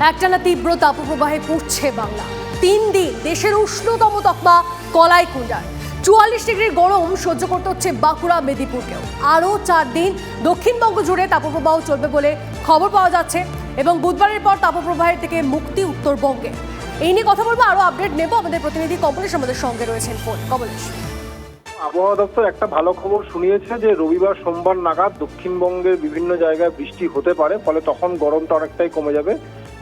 একটানা তীব্র তাপপ্রবাহে পড়ছে বাংলা। তিন দিন দেশের উষ্ণতম তকমা কলাই কুণ্ডায় চুয়াল্লিশ ডিগ্রির গরম সহ্য করতে হচ্ছে বাঁকুড়া, মেদিনীপুরকেও। আরও চার দিন দক্ষিণবঙ্গ জুড়ে তাপপ্রবাহ চলবে বলে খবর পাওয়া যাচ্ছে এবং বুধবারের পর তাপপ্রবাহের থেকে মুক্তি উত্তরবঙ্গে। এই নিয়ে কথা বলব, আরও আপডেট নেব। আমাদের প্রতিনিধি কমলেশ আমাদের সঙ্গে রয়েছেন ফোন। কমলেশ। আবহাওয়া দপ্তর একটা ভালো খবর শুনিয়েছে যে, রবিবার সোমবার নাগাদ দক্ষিণবঙ্গের বিভিন্ন জায়গায় বৃষ্টি হতে পারে, ফলে তখন গরমটা অনেকটাই কমে যাবে।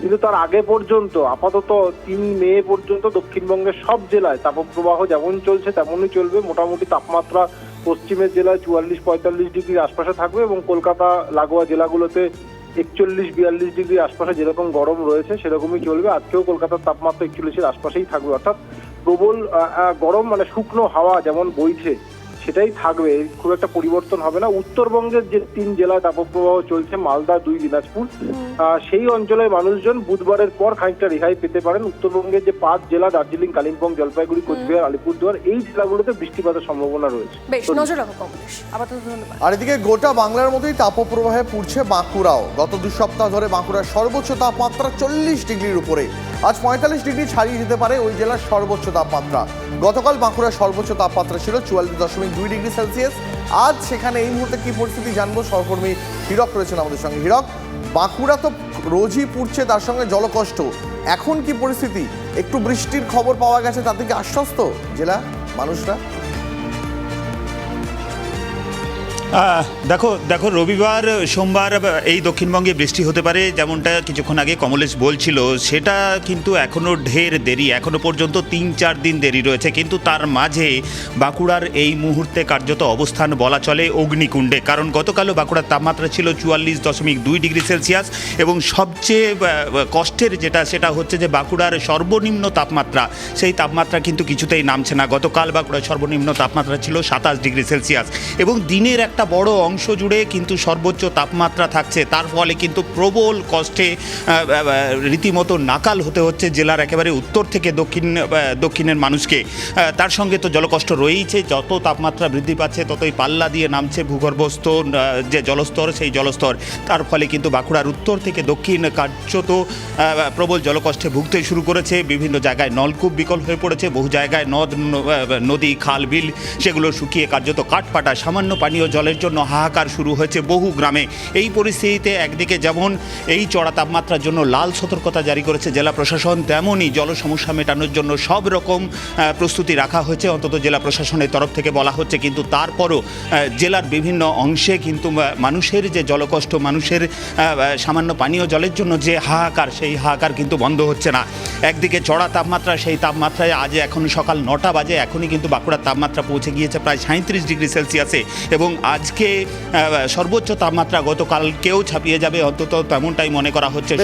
কিন্তু তার আগে পর্যন্ত, আপাতত তিন মে পর্যন্ত দক্ষিণবঙ্গের সব জেলায় তাপপ্রবাহ যেমন চলছে তেমনই চলবে। মোটামুটি তাপমাত্রা পশ্চিমের জেলায় চুয়াল্লিশ, পঁয়তাল্লিশ ডিগ্রির আশপাশে থাকবে এবং কলকাতা, লাগোয়া জেলাগুলোতে একচল্লিশ, বিয়াল্লিশ ডিগ্রির আশপাশে যেরকম গরম রয়েছে সেরকমই চলবে। আজকেও কলকাতার তাপমাত্রা একচল্লিশের আশপাশেই থাকবে। অর্থাৎ প্রবল গরম মানে শুকনো হাওয়া যেমন বইছে সেটাই থাকবে খুব একটা পরিবর্তন হবে না। উত্তরবঙ্গের যে তিন জেলায় তাপপ্রবাহ চলছে মালদা দুই দিনাজপুর সেই অঞ্চলের মানুষজন বুধবারের পর খানিকটা রেহাই পেতে পারেন। উত্তরবঙ্গের যে পাঁচ জেলা দার্জিলিং কালিম্পং জলপাইগুড়ি কোচবিহার আলিপুরদুয়ার এই জেলাগুলোতে বৃষ্টিপাতের সম্ভাবনা রয়েছে। বেশ নজর রাখো কমলেশ। আপাতত ধন্যবাদ। আর এদিকে গোটা বাংলার মতোই তাপপ্রবাহে পুড়ছে বাঁকুড়াও। গত দু সপ্তাহ ধরে বাঁকুড়ার সর্বোচ্চ তাপমাত্রা চল্লিশ ডিগ্রির উপরে। আজ পঁয়তাল্লিশ ডিগ্রি ছাড়িয়ে যেতে পারে ওই জেলার সর্বোচ্চ তাপমাত্রা। গতকাল বাঁকুড়ার সর্বোচ্চ তাপমাত্রা ছিল চুয়াল্লিশ দশমিক দুই ডিগ্রি সেলসিয়াস। আজ সেখানে এই মুহূর্তে কি পরিস্থিতি জানব সহকর্মী হিরক রয়েছেন আমাদের সঙ্গে। হিরক, বাঁকুড়া তো রোজই পুড়ছে, তার সঙ্গে জলকষ্ট। এখন কি পরিস্থিতি? একটু বৃষ্টির খবর পাওয়া গেছে, তাতে কি আশ্বস্ত জেলা মানুষরা? দেখো দেখো, রবিবার, সোমবার এই দক্ষিণবঙ্গে বৃষ্টি হতে পারে, যেমনটা কিছুক্ষণ আগে কমলেশ বলছিল, সেটা কিন্তু এখনও ঢের দেরি এখনও পর্যন্ত তিন চার দিন দেরি রয়েছে, কিন্তু তার মাঝে বাঁকুড়ার এই মুহূর্তে কার্যত অবস্থান বলা চলে অগ্নিকুণ্ডে, কারণ গতকালও বাঁকুড়ার তাপমাত্রা ছিল চুয়াল্লিশ দশমিক দুই ডিগ্রি সেলসিয়াস, এবং সবচেয়ে কষ্টের যেটা, সেটা হচ্ছে যে বাঁকুড়ার সর্বনিম্ন তাপমাত্রা, সেই তাপমাত্রা কিন্তু কিছুতেই নামছে না, গতকাল বাঁকুড়ার সর্বনিম্ন তাপমাত্রা ছিল সাতাশ ডিগ্রি সেলসিয়াস, এবং দিনের একটা বড় অংশ জুড়ে কিন্তু সর্বোচ্চ তাপমাত্রা থাকছে। তার ফলে কিন্তু প্রবল কষ্টে রীতিমতো নাকাল হতে হচ্ছে জেলার একেবারে উত্তর থেকে দক্ষিণ দক্ষিণের মানুষকে। তার সঙ্গে তো জলকষ্ট রয়েইছে, যত তাপমাত্রা বৃদ্ধি পাচ্ছে ততই পাল্লা দিয়ে নামছে ভূগর্ভস্থ যে জলস্তর, সেই জলস্তর। তার ফলে কিন্তু বাঁকুড়ার উত্তর থেকে দক্ষিণ কার্যত প্রবল জলকষ্টে ভুগতে শুরু করেছে। বিভিন্ন জায়গায় নলকূপ বিকল হয়ে পড়েছে। বহু জায়গায় নদ নদী, খাল, বিল, সেগুলো শুকিয়ে কার্যত কাঠপাটা, সামান্য পানীয় জলের জন্য হাহাকার শুরু হয়েছে বহু গ্রামে। এই পরিস্থিতিতে একদিকে যেমন এই চড়া তাপমাত্রার জন্য লাল সতর্কতা জারি করেছে জেলা প্রশাসন তেমনই জল সমস্যা মেটানোর জন্য সব রকম প্রস্তুতি রাখা হয়েছে। অন্তত জেলা প্রশাসনের তরফ থেকে বলা হচ্ছে, কিন্তু তারপরও জেলার বিভিন্ন অংশে কিন্তু মানুষের যে জলকষ্ট, মানুষের সামান্য পানীয় জলের জন্য যে হাহাকার, সেই হাহাকার কিন্তু বন্ধ হচ্ছে না। একদিকে চড়া তাপমাত্রা, সেই তাপমাত্রায় আজ এখন সকাল নটা বাজে, এখনই কিন্তু বাঁকুড়ার তাপমাত্রা পৌঁছে গিয়েছে প্রায় সাঁত্রিশ ডিগ্রি সেলসিয়াসে এবং আজকে সর্বোচ্চ তাপমাত্রা গতকালকেও ছাপিয়ে যাবে অন্তত তেমনটাই মনে করা হচ্ছে।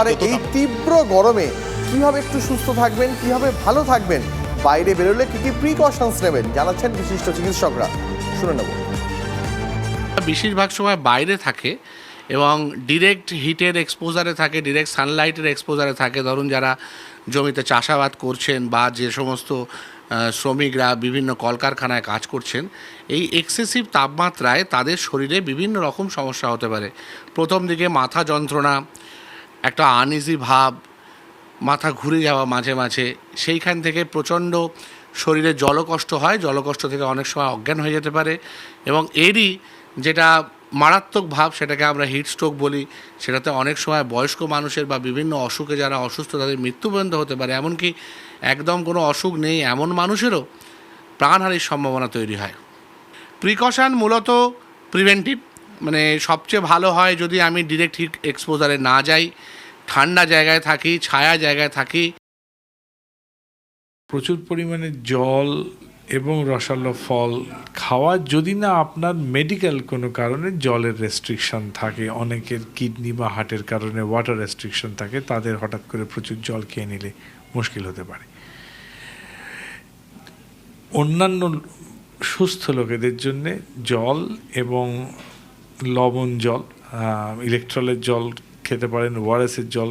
আর এই তীব্র গরমে কীভাবে একটু সুস্থ থাকবেন কীভাবে ভালো থাকবেন বাইরে বেরোলে কি কি প্রিকশনস নেবেন জানাচ্ছেন বিশিষ্ট চিকিৎসকরা। শুনে নেব। বেশিরভাগ সময় বাইরে থাকে এবং ডিরেক্ট হিটের এক্সপোজারে থাকে ডিরেক্ট সানলাইটের এক্সপোজারে থাকে। ধরুন যারা জমিতে চাষাবাদ করছেন বা যে সমস্ত শ্রমিকরা বিভিন্ন কলকারখানায় কাজ করছেন। এই এক্সেসিভ তাপমাত্রায় তাদের শরীরে বিভিন্ন রকম সমস্যা হতে পারে। প্রথম দিকে মাথা যন্ত্রণা, একটা আনইজি ভাব, মাথা ঘুরে যাওয়া মাঝে মাঝে, সেইখান থেকে প্রচণ্ড শরীরে জলকষ্ট হয়। জলকষ্ট থেকে অনেক সময় অজ্ঞান হয়ে যেতে পারে এবং এরই যেটা মারাত্মক ভাব সেটাকে আমরা হিট স্ট্রোক বলি। সেটাতে অনেক সময় বয়স্ক মানুষের বা বিভিন্ন অসুখে যারা অসুস্থ তাদের মৃত্যু পর্যন্ত হতে পারে। এমনকি একদম কোনো অসুখ নেই এমন মানুষেরও প্রাণহানির সম্ভাবনা তৈরি হয়। প্রিকশন মূলত প্রিভেন্টিভ মানে সবচেয়ে ভালো হয় যদি আমি ডিরেক্ট হিট এক্সপোজারে না যাই, ঠান্ডা জায়গায় থাকি, ছায়া জায়গায় থাকি। প্রচুর পরিমাণে জল এবং রসালো ফল খাওয়া, যদি না আপনার মেডিকেল কোনো কারণে জলের রেস্ট্রিকশন থাকে, অনেকের কিডনি বা হার্টের কারণে ওয়াটার রেস্ট্রিকশন থাকে, তাদের হঠাৎ করে প্রচুর জল খেয়ে নিলে মুশকিল হতে পারে। অন্যান্য সুস্থ লোকেদের জন্যে জল এবং লবণ জল ইলেকট্রলের জল খেতে পারেন ওআরএসের জল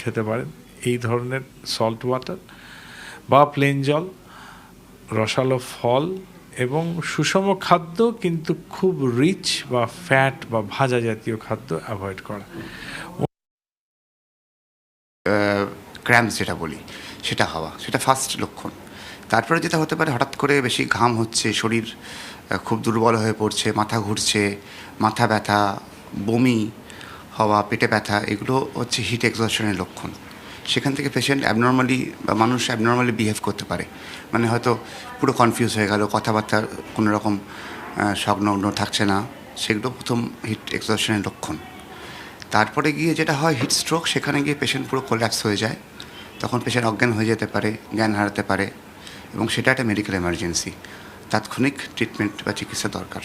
খেতে পারেন, এই ধরনের সল্ট ওয়াটার বা প্লেন জল রসালো ফল এবং সুষম খাদ্য কিন্তু খুব রিচ বা ফ্যাট বা ভাজা জাতীয় খাদ্য অ্যাভয়েড করা। ক্র্যাম্পস যেটা বলি, সেটা হওয়া, সেটা ফার্স্ট লক্ষণ। তারপরে যেটা হতে পারে, হঠাৎ করে বেশি ঘাম হচ্ছে, শরীর খুব দুর্বল হয়ে পড়ছে, মাথা ঘুরছে, মাথা ব্যথা, বমি, হওয়া, পেটে ব্যথা, এগুলো হচ্ছে হিট এক্সশনের লক্ষণ। সেখান থেকে পেশেন্ট অ্যাবনর্মালি বা মানুষ অ্যাবনর্মালি বিহেভ করতে পারে। মানে হয়তো পুরো কনফিউজ হয়ে গেল, কথাবার্তা কোনো রকম সংলগ্ন থাকছে না। সেগুলো প্রথম হিট এক্সশনের লক্ষণ। তারপরে গিয়ে যেটা হয় হিট স্ট্রোক সেখানে গিয়ে পেশেন্ট পুরো কোল্যাপস হয়ে যায়। তখন পেশেন্ট অজ্ঞান হয়ে যেতে পারে, জ্ঞান হারাতে পারে এবং সেটা একটা মেডিকেল এমার্জেন্সি তাৎক্ষণিক ট্রিটমেন্ট বা চিকিৎসা দরকার।